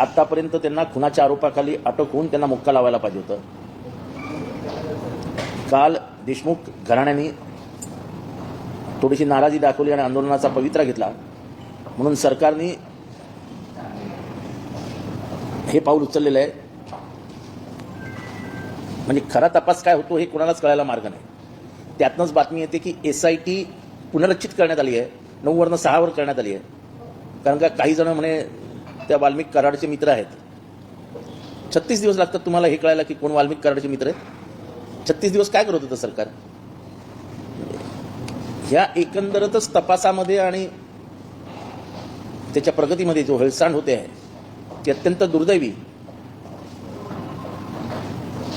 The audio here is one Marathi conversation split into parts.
आतापर्यंत त्यांना खुनाच्या आरोपाखाली अटक होऊन त्यांना मुक्का लावायला पाहिजे होतं. काल देशमुख घराण्याने थोडीशी नाराजी दाखवली आणि आंदोलनाचा पवित्रा घेतला. म्हणून सरकारने हे पाऊल उचललेलं आहे. म्हणजे खरा तपास काय होतो हे कोणालाच कळायला मार्ग नाही. त्यातनंच बातमी येते की एस आय टी पुनरचित करण्यात आली आहे. नऊवरनं सहावर करण्यात आली आहे. कारण का काही जण म्हणे त्या वाल्मिक कराडचे मित्र आहेत. छत्तीस दिवस लागतात तुम्हाला हे कळायला की कोण वाल्मिक कराडचे मित्र आहेत? छत्तीस दिवस काय करत होतं सरकार? ह्या एकंदरतच तपासामध्ये आणि त्याच्या प्रगतीमध्ये जो हेळसांड होते आहे ती अत्यंत दुर्दैवी.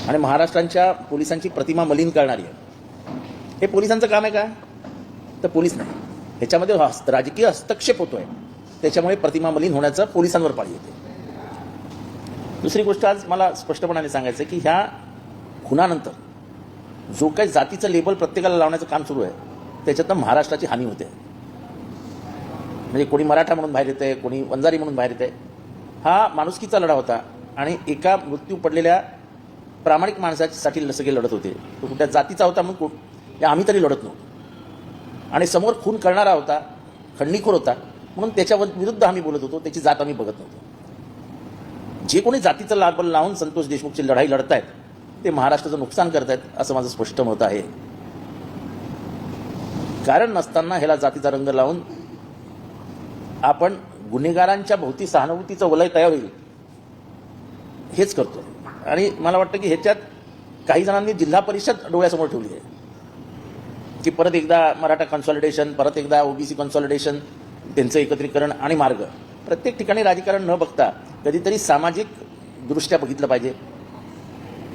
आणि महाराष्ट्रांच्या पोलिसांची प्रतिमा मलिन करणारी आहे. हे पोलिसांचं काम आहे का? तर पोलीस नाही. ह्याच्यामध्ये राजकीय हस्तक्षेप होतोय. त्याच्यामुळे प्रतिमा मलिन होण्याचं पोलिसांवर पाळी येते. दुसरी गोष्ट आज मला स्पष्टपणाने सांगायचं की ह्या खुनानंतर जो काही जातीचं लेबल प्रत्येकाला लावण्याचं काम सुरू आहे त्याच्यातनं महाराष्ट्राची हानी होते. म्हणजे कोणी मराठा म्हणून बाहेर येते कोणी वंजारी म्हणून बाहेर येते हा माणुसकीचा लढा होता आणि एका मृत्यू पडलेल्या प्रामाणिक माणसासाठी सगळे लढत होते. तो कुठल्या जातीचा होता म्हणून कुठ- आम्ही तरी लढत नव्हतो. आणि समोर खून करणारा होता खंडणीखोर होता. म्हणून त्याच्या विरुद्ध आम्ही बोलत होतो त्याची जात आम्ही बघत नव्हतो. जे कोणी जातीचं लाभल लावून संतोष देशमुखची लढाई लढतायत ते महाराष्ट्राचं नुकसान करतायत असं माझं स्पष्ट मत आहे. कारण नसताना ह्याला जातीचा रंग लावून आपण गुन्हेगारांच्या भोवती सहानुभूतीचं वलय तयार होईल. हेच करतो. आणि मला वाटतं की ह्याच्यात काही जणांनी जिल्हा परिषद डोळ्यासमोर ठेवली आहे. की परत एकदा मराठा कन्सॉलिडेशन परत एकदा ओबीसी कन्सॉलिडेशन त्यांचं एकत्रीकरण आणि मार्ग. प्रत्येक ठिकाणी राजकारण न बघता कधीतरी सामाजिक दृष्ट्या बघितलं पाहिजे.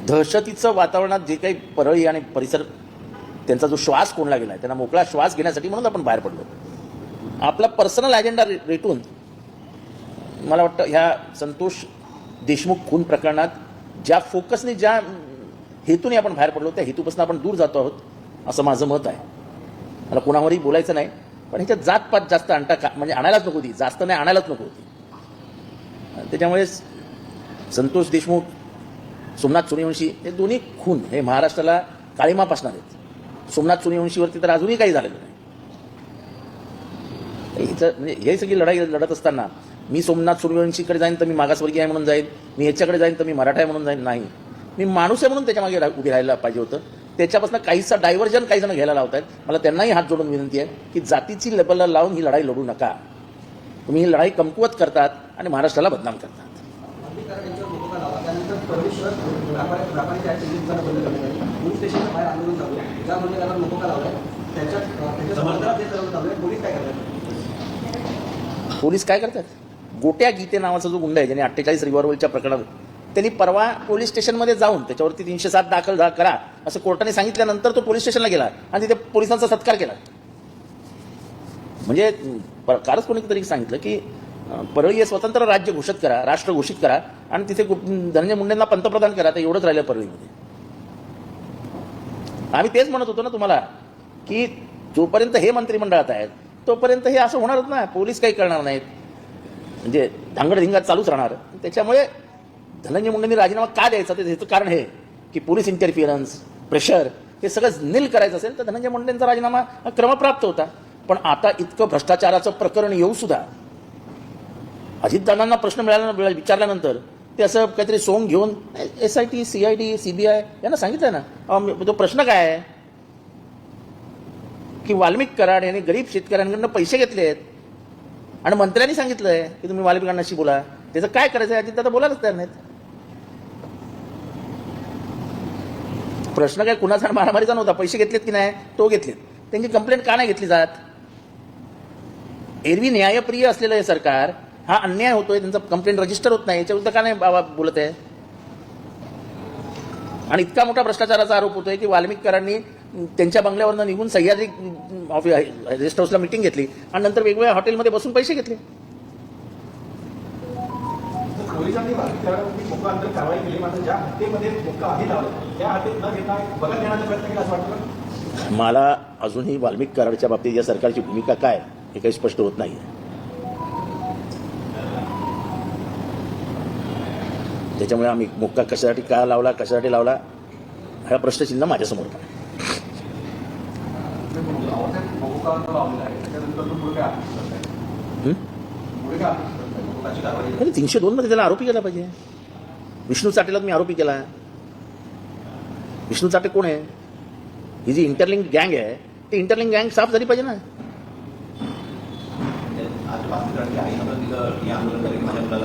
दहशतीचं वातावरणात जे काही परळी आणि परिसर त्यांचा जो श्वास कोणला गेला आहे त्यांना मोकळा श्वास घेण्यासाठी म्हणून आपण बाहेर पडलो. आपला पर्सनल अजेंडा रे रेटून मला वाटतं ह्या संतोष देशमुख खून प्रकरणात ज्या फोकसने ज्या हेतूने आपण बाहेर पडलो त्या हेतूपासून आपण दूर जातो आहोत असं माझं मत आहे. मला कोणावरही बोलायचं नाही. पण ह्याच्यात जातपात जास्त आणता का? म्हणजे आणायलाच नको होती जास्त नाही आणायलाच नको होती त्याच्यामुळे संतोष देशमुख सोमनाथ सूर्यवंशी हे दोन्ही खून हे महाराष्ट्राला काळीमा पासणार आहेत. सोमनाथ सूर्यवंशीवरती तर अजूनही काही झालेलं नाही. हिचं म्हणजे हे सगळी लढाई लढत असताना मी सोमनाथ सूर्यवंशीकडे जाईन तर मी मागासवर्गीय आहे म्हणून जाईन. मी ह्याच्याकडे जाईन तर मी मराठा आहे म्हणून जाईन. नाही. मी माणूस आहे म्हणून त्याच्यामागे उभी राहायला पाहिजे होतं. त्याच्यापासून काहीसा डायव्हर्जन काही जण घ्यायला लावत आहेत मला त्यांनाही हात जोडून विनंती आहे की जातीची लेबलला लावून ही लढाई लढू नका. तुम्ही ही लढाई कमकुवत करतात आणि महाराष्ट्राला बदनाम करतात. पोलीस काय करतात? पोलीस काय करतात गोट्या गीते नावाचा जो गुंड आहे ज्याने अठ्ठेचाळीस रिव्हॉल्वरच्या प्रकरणात त्यांनी परवा पोलीस स्टेशनमध्ये जाऊन त्याच्यावरती तीनशे सात दाखल करा असं कोर्टाने सांगितल्यानंतर तो पोलीस स्टेशनला गेला आणि तिथे पोलिसांचा सत्कार केला. म्हणजे प- कालच कोणीतरी सांगितलं की परळी हे स्वतंत्र राज्य घोषित करा राष्ट्र घोषित करा आणि तिथे गु- धनंजय मुंडेंना पंतप्रधान करा तर एवढंच राहिलं परळीमध्ये. आम्ही तेच म्हणत होतो ना तुम्हाला की जोपर्यंत हे मंत्रिमंडळात आहेत तोपर्यंत हे असं होणारच ना पोलीस काही करणार नाहीत. म्हणजे धांगडधिंगात चालूच राहणार. त्याच्यामुळे धनंजय मुंडेंनी राजीनामा का द्यायचा? ते त्याचं कारण हे की पोलीस इंटरफिअरन्स प्रेशर हे सगळं नील करायचं असेल तर धनंजय मुंडेंचा राजीनामा क्रमप्राप्त होता. पण आता इतकं भ्रष्टाचाराचं प्रकरण येऊ सुद्धा अजितदादांना प्रश्न मिळाल्या विचारल्यानंतर ते असं काहीतरी सोंग घेऊन S I T C I D C B I यांना सांगितलं ना तो प्रश्न काय आहे? की वाल्मिक कराड यांनी गरीब शेतकऱ्यांकडनं पैसे घेतले आहेत. आणि मंत्र्यांनी सांगितलंय की तुम्ही वाल्मिकांनाशी बोला. त्याचं काय करायचं आहे अजितदादा बोलायलाच तयार नाहीत. प्रश्न काय कुणाचा मारामारीचा नव्हता. पैसे घेतलेत की नाही तो घेतलेत. त्यांची कंप्लेंट का नाही घेतली जात? एरवी न्यायप्रिय असलेलं हे सरकार हा अन्याय होतोय त्यांचं कंप्लेंट रजिस्टर होत नाही याच्या का नाही बाबा बोलत आहे? आणि इतका मोठा भ्रष्टाचाराचा आरोप होतोय की वाल्मिककरांनी त्यांच्या बंगल्यावरनं निघून सह्याद्री ऑफिस रेस्ट हाऊसला मिटिंग घेतली आणि नंतर वेगवेगळ्या हॉटेलमध्ये बसून पैसे घेतले. पोलिसांनी वाल्मिकरांवरती मोका अंतर कारवाई केली. मात्र ज्या हत्येमध्ये मोका आधी लावला त्या हत्येत न घेता बदल घेण्याचा प्रयत्न केला असं वाटतं. मला अजूनही वाल्मिक कराडच्या बाबतीत या सरकारची भूमिका काय हे काही स्पष्ट होत नाही त्याच्यामुळे आम्ही मुक्का कशासाठी का लावला कशासाठी लावला हा प्रश्नचिन्ह माझ्यासमोर काय अपेक्षा अरे तीनशे दोन मध्ये त्याला आरोपी केला पाहिजे. विष्णू चाटेला मी आरोपी केला. विष्णू चाटे कोण आहे? ही जी इंटरलिंक गँग आहे ती इंटरलिंक गँग साफ झाली पाहिजे ना.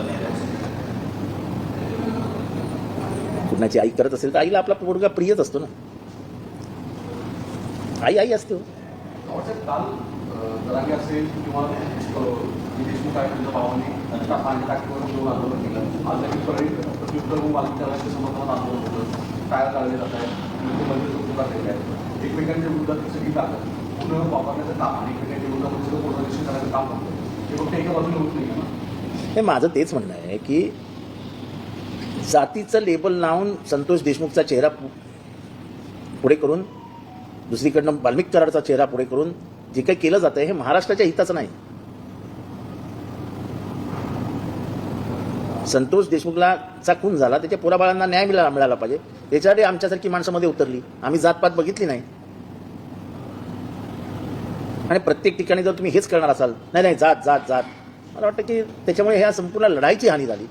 द्यायचा कुणाची आई करत असेल तर आईला आपला मुलगा प्रियच असतो ना. आई आई असते हो. आवडतं जरांगे असेल किंवा अं, जी देशमुख आहे त्यांच्या भावांनी त्यांच्या पाणी टाकीवर घेऊन आंदोलन केलं. आज देखील परळीत प्रत्युत्तर म्हणून वाल्मिकांच्या समर्थनात आंदोलन होतं. टायर काढले जात आहे विविध मंदिर केले आहेत. एकमेकांच्या विरोधात सगळी ताकद पूर्ण वापरण्याचं काम आणि एकमेकांच्या विरोधामध्ये सगळं पूर्ण करायचं काम होतं. हे फक्त एका बाजूला होत नाही हे माझं तेच म्हणणं आहे की जातीचं लेबल लावून संतोष देशमुखचा चेहरा पुढे करून दुसरीकडनं वाल्मिक कराडचा चेहरा पुढे करून जे काही केलं जातं हे महाराष्ट्राच्या हिताचं नाही. संतोष देशमुखला चा खून झाला त्याच्या पुराबाळांना न्याय मिळाला मिळाला पाहिजे. त्याच्यासाठी आमच्यासारखी माणसामध्ये उतरली. आम्ही जातपात बघितली नाही. आणि प्रत्येक ठिकाणी जर तुम्ही हेच करणार असाल नाही नाही जात जात जात. मला वाटतं की त्याच्यामुळे ह्या संपूर्ण लढाईची हानी झाली.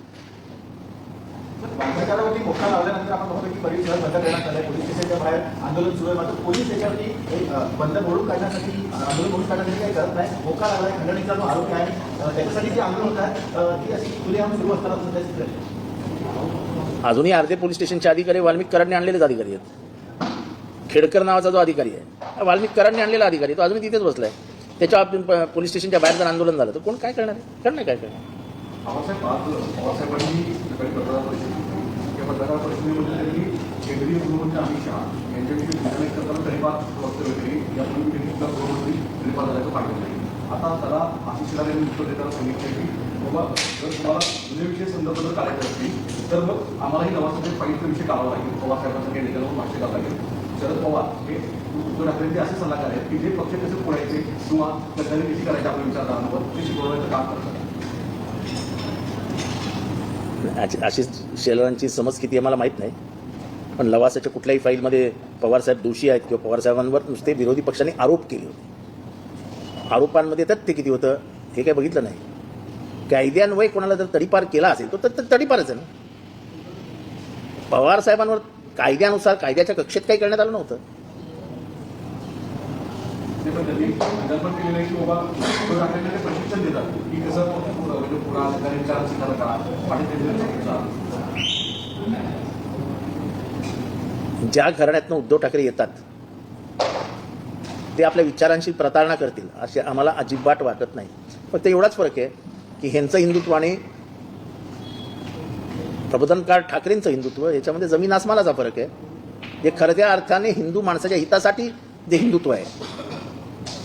वाल्मिकांवरती मोठा लावल्यानंतर आपण बघतो की बरीच वेळ बंद करण्यात आलंय पोलीस स्टेशनच्या बाहेर आंदोलन सुरू आहे. मात्र पोलीस त्याच्यावरती बंद मोडून काढण्यासाठी आंदोलन मोडून काढण्यासाठी काही करत नाही. मोका लागलाय खंडणीचा जो आरोप आहे त्याच्यासाठी जे आंदोलन होत आहे ती अशी खुलेआम सुरू असताना सुद्धा आहे. अजूनही अर्धे पोलीस स्टेशनचे अधिकारी वाल्मिक कराडने आणलेलेच अधिकारी आहेत. खेडकर नावाचा जो अधिकारी आहे हा वाल्मिक कराडने आणलेला अधिकारी आहे, तो अजूनही तिथेच बसलाय. त्याच्या बाबतीत प- पोलीस स्टेशनच्या बाहेर जर आंदोलन झालं तर कोण काय करणार आहे? करणार काय करणार? या पत्रकार परिषदेमध्ये त्यांनी केंद्रीय गृहमंत्री अमित शहा यांच्याविषयी घोषणा करताना तरीपार वक्तव्य केली. यापूर्वी त्यांनी सुद्धा गृहमंत्री झाल्याचं पाठवलं नाही आता त्याला आशिष यांनी उत्तर देताना सांगितलं की बाबा जर तुम्हाला जुने विषय संदर्भ जर काढायचे असतील तर मग आम्हालाही नवासाठी पाहिजे विषय काढावा लागेल. पवारसाहेबांचा निवेदनावर भाष्य करावं लागेल. शरद पवार हे उद्धव ठाकरेंचे असे सल्लागार आहेत की जे पक्ष कसे पुढायचे किंवा गद्दारी कशी करायचे आपल्या विचारधारांवर ते शिकवण्याचं काम करतात. अशी- अशी शेलरांची समज किती आहे मला माहीत नाही. पण लवासाच्या कुठल्याही फाईलमध्ये पवारसाहेब दोषी आहेत किंवा पवारसाहेबांवर नुसते विरोधी पक्षाने आरोप केले होते. आरोपांमध्ये तथ्य किती होतं हे काही बघितलं नाही. कायद्यान्वये कोणाला जर तडीपार केला असेल तो तर तडीपारच आहे ना. पवारसाहेबांवर कायद्यानुसार कायद्याच्या कक्षेत काही करण्यात आलं नव्हतं. ते पण त्यांनी कल्पना केलेलं आहे की बाबा उद्धव ठाकरेंना ते प्रशिक्षण देतात. की कसं पुढं म्हणजे पुरा अधिकारी चार स्वीकार करा. आणि ते ज्या घराण्यातनं उद्धव ठाकरे येतात ते आपल्या विचारांशी प्रतारणा करतील असे आम्हाला अजिबात वाटत नाही. फक्त एवढाच फरक आहे की ह्यांचं हिंदुत्व आणि प्रबोधनकार ठाकरेंचं हिंदुत्व याच्यामध्ये जमीन आसमानाचा फरक आहे. जे खरं त्या अर्थाने हिंदू माणसाच्या हितासाठी जे हिंदुत्व आहे.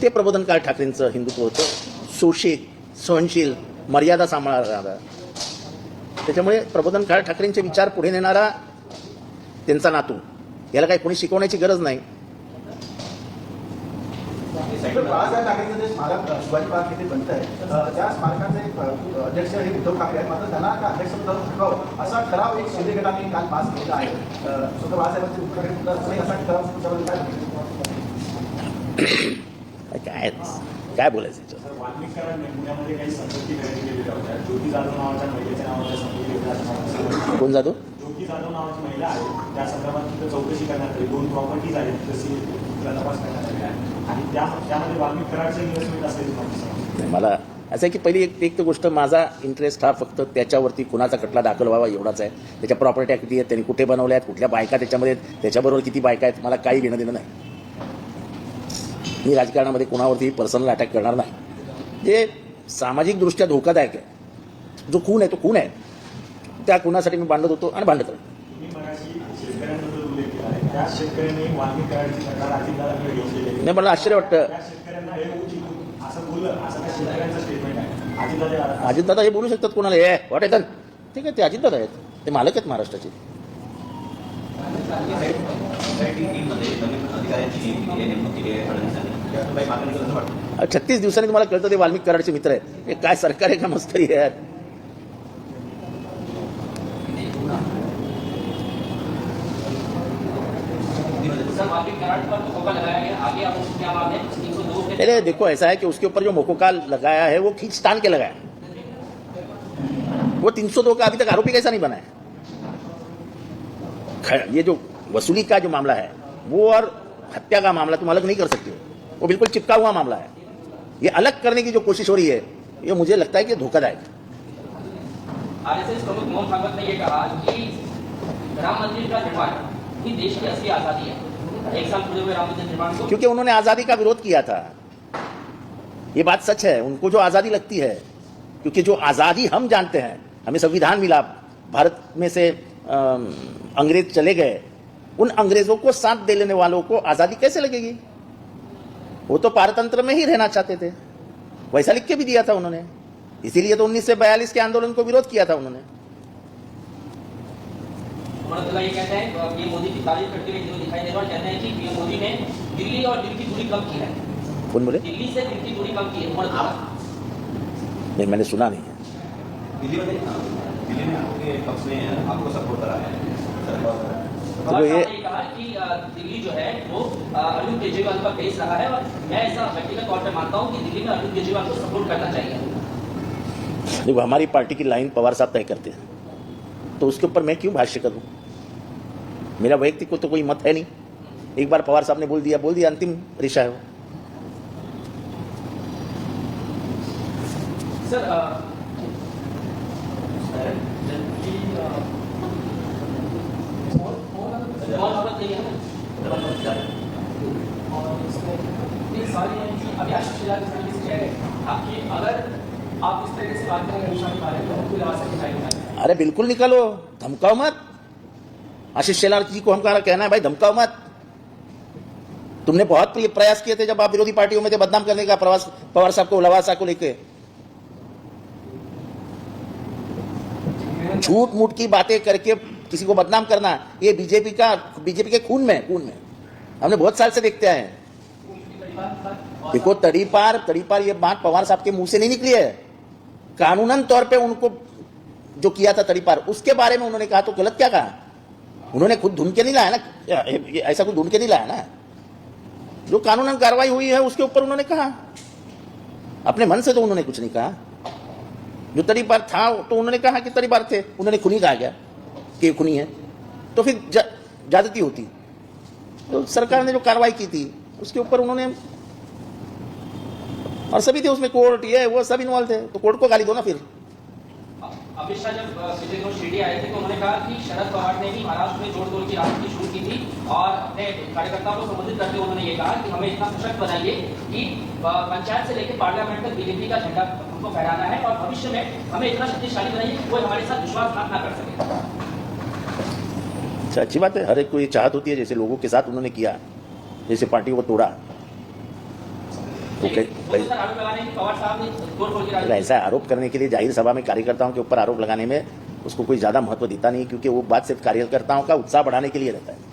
ते प्रबोधनकार ठाकरेंचं हिंदुत्व होतं. शोषित सहनशील मर्यादा सांभाळणारा त्याच्यामुळे प्रबोधनकार ठाकरेंचे विचार पुढे नेणारा त्यांचा नातू. याला काही कोणी शिकवण्याची गरज नाही. बाळासाहेब ठाकरेंचं जे स्मारक शिवाजी पार्क बनत आहे त्या स्मारकाचे अध्यक्ष हे उद्धव ठाकरे आहेत मात्र त्यांना अध्यक्ष असा ठराव एक शिंदे गटाने काल पास केला आहे. स्वतः बाळासाहेबांचे असा ठराव कायच काय बोलायचं याच्यात कोण जातो? चौकशी मला असं आहे की पहिली एक एक तर गोष्ट माझा इंटरेस्ट हा फक्त त्याच्यावरती कुणाचा खटला दाखल व्हावा एवढाच आहे. त्याच्या प्रॉपर्ट्या किती आहेत त्यांनी कुठे बनवल्या आहेत कुठल्या बायका त्याच्यामध्ये त्याच्याबरोबर किती बायका आहेत मला काही घेणं देणं नाही. मी राजकारणामध्ये कुणावरती पर्सनल अटॅक करणार नाही. जे सामाजिकदृष्ट्या धोकादायक आहे जो खून आहे तो खून आहे त्या खुनासाठी मी भांडत होतो आणि भांडत गेलेली नाही मला आश्चर्य वाटतं. हे अजितदादा हे बोलू शकतात कोणाला? हे वाट येतात ठीक आहे ते अजितदादा आहेत. ते मालक आहेत महाराष्ट्राचे. छत्तीस दिवसांनी तुम्हाला कळतं ते वाल्मिक कराडचे मित्र आहेत. हे काय सरकार आहे का मस्करी आहे तीन पहले देखो, ऐसा है कि उसके ऊपर जो मोकोका लगाया है, वो खींच खींचतान के लगाया वो 302 का अभी तक आरोपी कैसा नहीं बना है? ये जो वसूली का जो मामला है वो और हत्या का मामला तुम अलग नहीं कर सकते हो। वो बिल्कुल चिपका हुआ मामला है। ये अलग करने की जो कोशिश हो रही है ये मुझे लगता है कि धोखादायक है। आरएसएस प्रमुख मोहन भागवत ने यह कहा कि राम मंदिर का निर्माण ही देश की असली आज़ादी है। एक साल पूरे हुए राम मंदिर निर्माण को। क्योंकि उन्होंने आज़ादी का विरोध किया था। ये बात सच है उनको जो आज़ादी लगती है क्योंकि जो आज़ादी हम जानते हैं हमें संविधान मिला भारत में से अम, अंग्रेज़ चले गए उन अंग्रेज़ों को साथ दे लेने वालों को आज़ादी कैसे लगेगी? वो तो पारतंत्र में ही रहना चाहते थे। वैसा लिख के भी दिया था उन्होंने। इसीलिए तो उन्नीस के आंदोलन को विरोध किया था उन्होंने। उन्होंने ये कहते हैं कि ये मोदी की तारीफ़ करते हुए जो दिखाई दे रहा है कहते हैं कि पीएम मोदी ने दिल्ली और दिल की दूरी कम की है। कौन बोले? दिल्ली से दिल की दूरी कम की है नहीं मैंने सुना नहीं है। दिल्ली में दिल्ली में आपके पक्ष ने आपको सपोर्ट करा है। तो ये- कहा कि दिल्ली जो है वो अरविंद केजरीवाल का बेस रहा है और मैं ऐसा व्यक्तिगत तौर पर मानता हूँ कि दिल्ली में अरविंद केजरीवाल को सपोर्ट करना चाहिए। देखो हमारी पार्टी की लाइन पवार साहब तय करते हैं। तो उसके ऊपर मैं क्यों भाष्य करूँ? मेरा वैयक्तिक को तो कोई मत है नहीं। एक बार पवार साहब ने बोल दिया बोल दिया अंतिम रिशा है वो। सर अ, बहुत बहुत नहीं है और इसमें एक सवाल ये है कि अभी आशीष शेलार जिस तरीके से कह रहे हैं हाँ, कि अगर आप इस तरीके से बात करेंगे अनुष्ठान के बारे में तो कोई हैं अरे बिल्कुल निकालो धमकाओ मत। आशीष शेलार जी को हम कहा कहना है भाई धमकाओ मत। तुमने बहुत प्रयास किए थे जब आप विरोधी पार्टियों में थे बदनाम करने का प्रवास पवार साहब को लवासा को लेके। झूठ मूठ की बातें करके किसी को बदनाम करना, ये बीजेपी का, बीजेपी के खून में खून में। हमने बहुत साल से देखते आए हैं। देखो, तड़ीपार तड़ीपार ये बात पवार साहब के मुँह से नहीं निकली है। कानूनन तौर पे उनको जो किया था तड़ीपार, उसके बारे में उन्होंने कहा तो गलत क्या कहा? उन्होंने खुद ढूंढ के नहीं लाया ना? ऐसा कुछ ढूंढ के नहीं लाया ना? जो कानूनन कार्रवाई हुई है, उसके ऊपर उन्होंने कहा। अपने मन से तो उन्होंने कुछ नहीं कहा। जो तड़ीपार था तो उन्होंने कहा कि तड़ीपार थे, उन्होंने खुद ही कहा गया कि है तो फिर ज्यादती होती। तो सरकार ने जो कार्रवाई की थी, उसके ऊपर उन्होंने, और सभी थे उसमें कोर्ट, ये, वो सब इन्वॉल्व थे तो कोर्ट को गाली दो ना फिर। अमित शाह, जब आए थे तो उन्होंने कहा कि शरद पवार ने भी महाराष्ट्र में जोड़ तोड़ की राजनीति शुरू की थी, और अपने कार्यकर्ताओं को संबोधित करते हुए उन्होंने ये कहा कि हमें इतना सशक्त बनाइए कि पंचायत से लेकर पार्लियामेंट तक बीजेपी का झंडा हमको फहराना है, और भविष्य में हमें इतना शक्तिशाली बनाइए कोई हमारे साथ विश्वासघात ना कर सके। अच्छा अच्छी बात है। हर एक को ये चाहत होती है, जैसे लोगों के साथ उन्होंने किया, जैसे पार्टी को तोड़ा। तो ऐसा आरोप करने के लिए ज़ाहिर सभा में कार्यकर्ताओं के ऊपर आरोप लगाने में उसको कोई ज़्यादा महत्व देता नहीं, क्योंकि वो बात सिर्फ़ कार्यकर्ताओं का उत्साह बढ़ाने के लिए रहता है।